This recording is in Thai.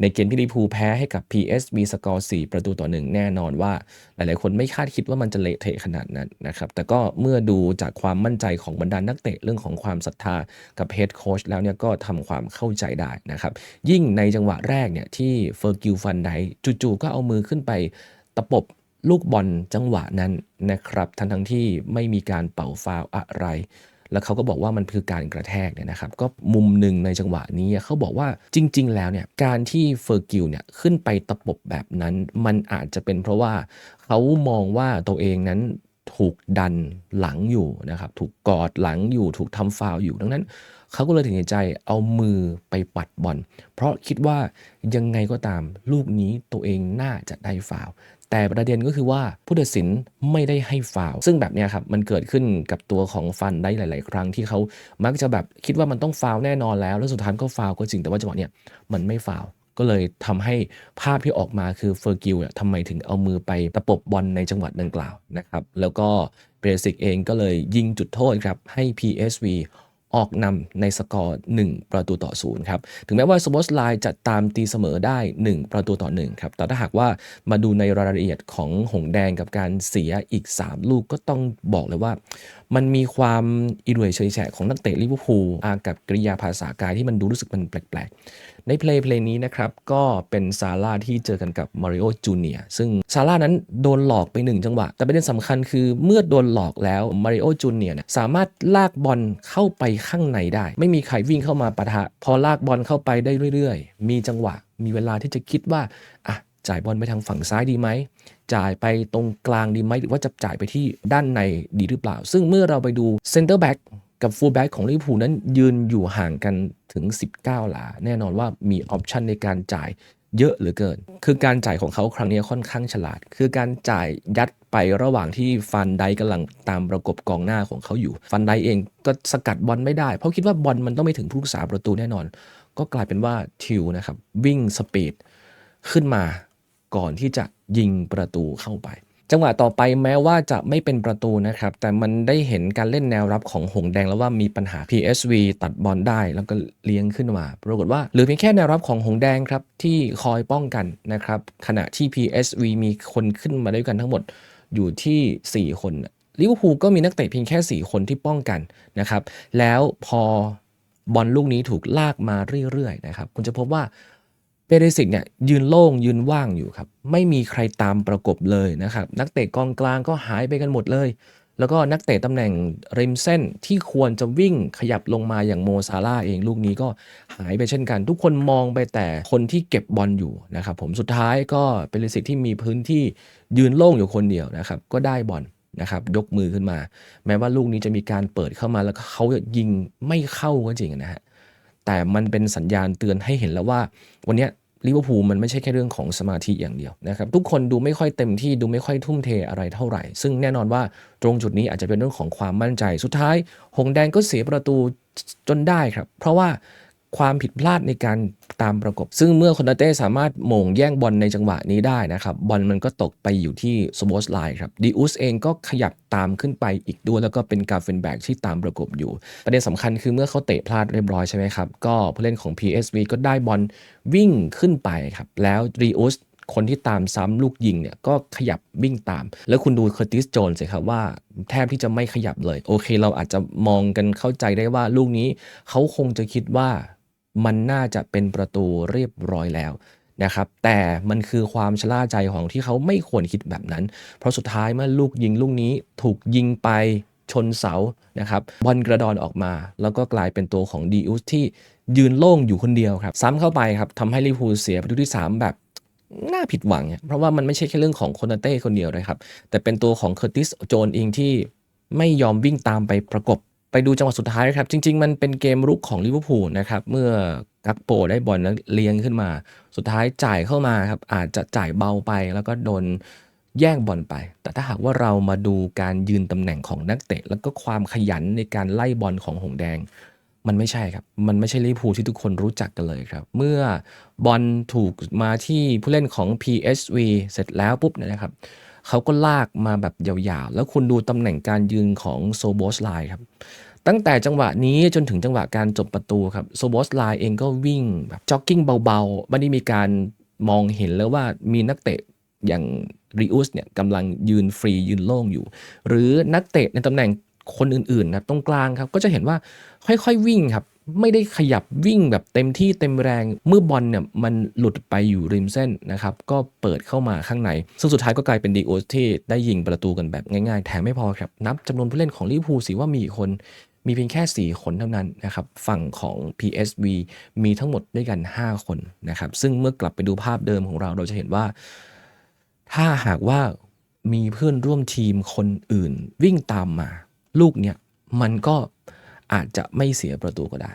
ในเกมที่ลิพูแพ้ให้กับ PSV สกอร์ 4 ประตูต่อ 1 แน่นอนว่า หลายๆ คนไม่คาดคิดว่ามันจะเละเทะขนาดนั้นนะครับ แต่ก็เมื่อดูจากความมั่นใจของบรรดานักเตะเรื่องของความศรัทธากับเฮดโค้ชแล้วเนี่ยก็ทำความเข้าใจได้นะครับ ยิ่งในจังหวะแรกเนี่ยที่เฟอร์กิลฟันไดจู่ๆก็เอามือขึ้นไปตะปบลูกบอลจังหวะนั้นนะครับ ทั้งทั้งที่ไม่มีการเป่าฟาวอะไร แล้วเขาก็บอกว่ามันคือการกระแทกเนี่ยนะครับ ก็มุมหนึ่งในจังหวะนี้เขาบอกว่าจริง ๆ แล้วเนี่ยการที่เฟอร์กิลเนี่ยขึ้นไปตะปบแบบนั้น มันอาจจะเป็นเพราะว่าเขามองว่าตัวเองนั้น ถูกดันหลังอยู่นะครับ ถูกกอดหลังอยู่ ถูกทำฟาวอยู่ดังนั้น เขาก็เลยถึงใจเอามือไปปัดบอล เพราะคิดว่ายังไงก็ตามลูกนี้ตัวเองน่าจะได้ฟาวแต่ประเด็นก็คือว่าผู้ตัดสินไม่ได้ให้ฟาวซึ่งแบบนี้ครับมันเกิดขึ้นกับตัวของฟันได้หลาย ๆ ครั้งที่เขามักจะแบบคิดว่ามันต้องฟาวแน่นอนแล้ว แล้วสุดท้ายก็ฟาวก็จริงแต่ว่าจังหวะเนี้ยมันไม่ฟาว ก็เลยทำให้ภาพที่ออกมาคือเฟอร์กิลเนี่ยทำไมถึงเอามือไปตะปบบอลในจังหวัดดังกล่าวนะครับ แล้วก็เบรสิกเองก็เลยยิงจุดโทษครับ ให้ PSV ออกนำในสกอร์ 1 ประตูต่อศูนย์ครับ ถึงแม้ว่าสโมสไลน์จะตามตีเสมอได้ 1 ประตูต่อ 1 ครับ แต่ถ้าหากว่ามาดูในรายละเอียดของหงแดงกับการเสียอีก 3 ลูกก็ต้องบอกเลยว่ามันมีความอิรวยเฉยแฉะของนักเตะลิเวอร์พูลอากับกริยาภาษากายที่มันดูรู้สึกมันแปลกๆ ในเพลย์เพลย์นี้นะครับ ก็เป็นซาร่าที่เจอกันกับมาริโอจูเนียซึ่งซาร่านั้นโดนหลอกไป1จังหวะ แต่ประเด็นสำคัญคือเมื่อโดนหลอกแล้วมาริโอจูเนียเนี่ยสามารถลากบอลเข้าไปข้างในได้ ไม่มีใครวิ่งเข้ามาปะทะ พอลากบอลเข้าไปได้เรื่อยๆ มีจังหวะมีเวลาที่จะคิดว่าอะ จ่ายบอลไปทางฝั่งซ้ายดีไหม จ่ายไปตรงกลางดีไหม หรือว่าจะจ่ายไปที่ด้านในดีหรือเปล่า ซึ่งเมื่อเราไปดูเซนเตอร์แบ็กกับฟูลแบ็กของลิเวอร์พูลนั้นยืนอยู่ห่างกันถึง 19 หลา แน่นอนว่ามีออปชันในการจ่ายเยอะเหลือเกิน คือการจ่ายของเขาครั้งนี้ค่อนข้างฉลาด คือการจ่ายยัดไประหว่างที่ฟันไดกำลังตามประกบกองหน้าของเขาอยู่ ฟันไดเองก็สกัดบอลไม่ได้ เพราะคิดว่าบอลมันต้องไม่ถึงผู้รักษาประตูแน่นอน ก็กลายเป็นว่าทิวนะครับวิ่งสปีดขึ้นมา ก่อนที่จะยิงประตูเข้าไป จังหวะต่อไปแม้ว่าจะไม่เป็นประตูนะครับ แต่มันได้เห็นการเล่นแนวรับของหงแดงแล้วว่ามีปัญหา PSV ตัดบอลได้แล้วก็เลี้ยงขึ้นมา ปรากฏว่าหลือเพียงแค่แนวรับของหงแดงครับที่คอยป้องกันนะครับ ขณะที่ PSV มีคนขึ้นมาด้วยกันทั้งหมดอยู่ที่ 4 คนลิเวอร์พูลก็มีนักเตะเพียงแค่ 4 คนที่ป้องกันนะครับ แล้วพอบอลลูกนี้ถูกลากมาเรื่อยๆนะครับ คุณจะพบว่า เปเรสิกเนี่ยยืนโล่งยืนว่างอยู่ครับไม่มีใครตามประกบเลยนะครับนักเตะกองกลางก็หายไปกันหมดเลย แล้วก็นักเตะตำแหน่งริมเส้นที่ควรจะวิ่งขยับลงมาอย่างโมซาร่าเองลูกนี้ก็หายไปเช่นกัน ทุกคนมองไปแต่คนที่เก็บบอลอยู่นะครับผมสุดท้ายก็เปเรสิกที่มีพื้นที่ยืนโล่งอยู่คนเดียวนะครับก็ได้บอลนะครับยกมือขึ้นมา แม้ว่าลูกนี้จะมีการเปิดเข้ามาแล้วเขายิงไม่เข้าก็จริงนะฮะ แต่มันเป็นสัญญาณเตือนให้เห็นแล้วว่า วันนี้ลิเวอร์พูลมันไม่ใช่แค่เรื่องของสมาธิอย่างเดียวนะครับทุกคนดูไม่ค่อยเต็มที่ดูไม่ค่อยทุ่มเทอะไรเท่าไหร่ ซึ่งแน่นอนว่าตรงจุดนี้อาจจะเป็นเรื่องของความมั่นใจ สุดท้าย หงแดงก็เสียประตูจนได้ครับ เพราะว่า ความผิดพลาดในการตามประกบ ซึ่งเมื่อคอนเต้สามารถโมงแย่งบอลในจังหวะนี้ได้นะครับ บอลมันก็ตกไปอยู่ที่สโบสไลน์ครับดิอุสเองก็ขยับตามขึ้นไปอีกด้วย แล้วก็เป็นกาเฟนแบกที่ตามประกบอยู่ ประเด็นสำคัญคือเมื่อเขาเตะพลาดเรียบร้อยใช่ไหมครับ ก็ผู้เล่นของ PSV ก็ได้บอลวิ่งขึ้นไปครับแล้วดิอุสคนที่ตามซ้ำลูกยิงเนี่ยก็ขยับวิ่งตาม แล้วคุณดูเคอร์ติสโจนสิครับว่าแทบที่จะไม่ขยับเลย โอเค เราอาจจะมองกันเข้าใจได้ว่าลูกนี้เขาคงจะคิดว่า มันน่าจะเป็นประตูเรียบร้อยแล้วนะครับ แต่มันคือความชะล่าใจของที่เขาไม่ควรคิดแบบนั้น เพราะสุดท้ายเมื่อลูกยิงลูกนี้ถูกยิงไปชนเสานะครับบอลกระดอนออกมา แล้วก็กลายเป็นตัวของดีอุสที่ยืนโล่งอยู่คนเดียวครับ ซ้ำเข้าไปครับทำให้ลิพูเสียประตูที่ 3 แบบน่าผิดหวัง เพราะว่ามันไม่ใช่แค่เรื่องของโคนาเต้คนเดียวเลยครับ แต่เป็นตัวของเคอร์ติสโจนเองที่ไม่ยอมวิ่งตามไปประกบ ไปดูจังหวะสุดท้ายครับ จริง ๆ มันเป็นเกมรุกของลิเวอร์พูลนะครับ เมื่อกักโปได้บอลแล้วเลี้ยงขึ้นมา สุดท้ายจ่ายเข้ามาครับ อาจจะจ่ายเบาไปแล้วก็โดนแย่งบอลไป แต่ถ้าหากว่าเรามาดูการยืนตำแหน่งของนักเตะ แล้วก็ความขยันในการไล่บอลของหงแดง มันไม่ใช่ครับ มันไม่ใช่ลิเวอร์พูลที่ทุกคนรู้จักกันเลยครับ เมื่อบอลถูกมาที่ผู้เล่นของ PSV เสร็จแล้วปุ๊บเนี่ยนะครับ เขาก็ลากมาแบบยาวๆ แล้วคุณดูตำแหน่งการยืนของโซโบสไลน์ครับ ตั้งแต่จังหวะนี้จนถึงจังหวะการจบประตูครับโซโบสไลเองก็วิ่งแบบจ็อกกิ้งเบาๆ ไม่ได้มีการมองเห็นแล้วว่ามีนักเตะอย่างริอุสเนี่ยกำลังยืนฟรียืนโล่งอยู่ หรือนักเตะในตำแหน่งคนอื่นๆนะตรงกลางครับ ก็จะเห็นว่าค่อยๆวิ่งครับ ไม่ได้ขยับวิ่งแบบเต็มที่เต็มแรง เมื่อบอลเนี่ยมันหลุดไปอยู่ริมเส้นนะครับ ก็เปิดเข้ามาข้างใน ซึ่งสุดท้ายก็กลายเป็นดีโอสที่ได้ยิงประตูกันแบบง่ายๆ แถมไม่พอครับ นับจำนวนผู้เล่นของลิเวอร์พูลสิว่ามีคนมีเพียงแค่ 4 คนเท่านั้นนะครับ ฝั่งของ PSV มีทั้งหมดด้วยกัน 5 คนนะครับ ซึ่งเมื่อกลับไปดูภาพเดิมของเราเราจะเห็นว่า ถ้าหากว่ามีเพื่อนร่วมทีมคนอื่น วิ่งตามมา ลูกเนี่ยมันก็ อาจจะไม่เสียประตูก็ได้